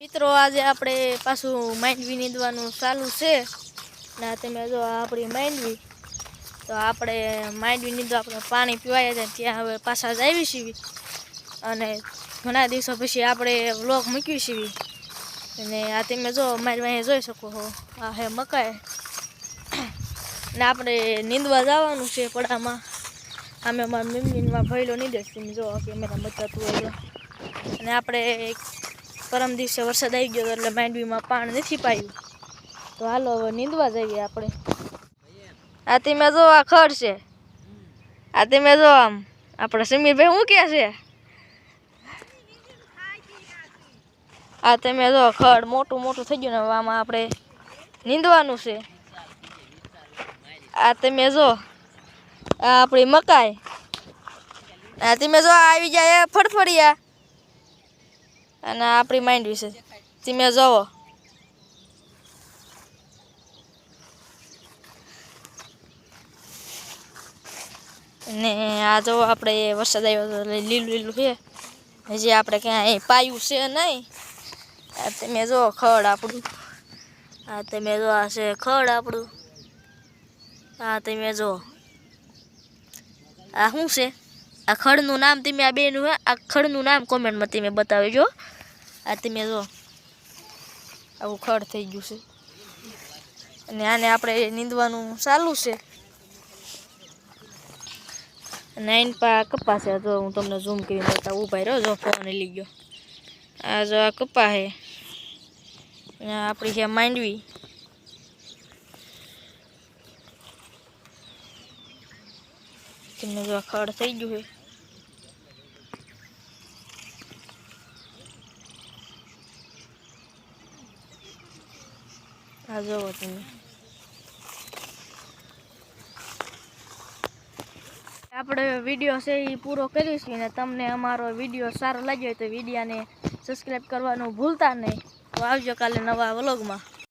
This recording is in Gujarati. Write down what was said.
મિત્રો, આજે આપણે પાછું માંડવી નીંદવાનું ચાલુ છે. ને તમે જો આપણી માંડવી તો આપણે માંડવી નીંદવા આપણે પાણી પીવાય છે ત્યાં હવે પાછા જ આવી છીએ. અને ઘણા દિવસો પછી આપણે વ્લોગ મૂક્યું છીએ. અને આ તમે જો મારી વાંહે જોઈ શકો છો આ હે મકાઈ. ને આપણે નીંદવા જવાનું છે પડામાં. અમે મારા મમ્મીમાં ભયલો નહીં દેશ જો કે કેમેરા મચાતું હોય. અને આપણે પરમ દિવસે વરસાદ આવી ગયો એટલે માંડવીમાં પાણી નથી પાયું. તો હાલો હવે નીંદવા જઈએ આપણે. આ તમે જો આ ખડ છે. આ તમે જો આમ. આપણે સમીરભાઈ શું કહે છે? આ તમે જો ખડ મોટું મોટું થઈ ગયું ને હવે આમાં આપણે નીંદવાનું છે. આ તમે જો આ આપણી મકાઈ. આ તમે જો આવી જાય ફડફડિયા અને આપણી માઇન્ડ વિશે. તમે જોવો. ને આ જો આપણે વરસાદ આવ્યો તો લીલું લીલું છે. હજી આપણે ક્યાંય પાયું છે નહીં. આ તમે જો ખડ આપણું. આ તમે જો આ છે ખડ આપણું. આ તમે જો. આ શું છે? આ ખડનું નામ તમે આ બેનું આ ખડનું નામ કોમેન્ટમાં તમે બતાવજો. આ તમે જો, આવું ખડ થઈ ગયું છે. અને આને આપણે નીંદવાનું ચાલુ છે. નાઇન પા કપા છે. તો હું તમને ઝૂમ કરીને બતાવું. ઊભા રહ્યો જો ફોન લઈ ગયો. આ જો આ કપા છે. આપણી છે માંડવી. તમને જો ખડ થઈ ગયું છે. આ જોવો તમે. આપણે વીડિયો છે એ પૂરો કરીશું ને તમને અમારો વીડિયો સારો લાગ્યો હોય તો વિડીયાને સબસ્ક્રાઈબ કરવાનું ભૂલતા નહીં. તો આવજો કાલે નવા વ્લોગમાં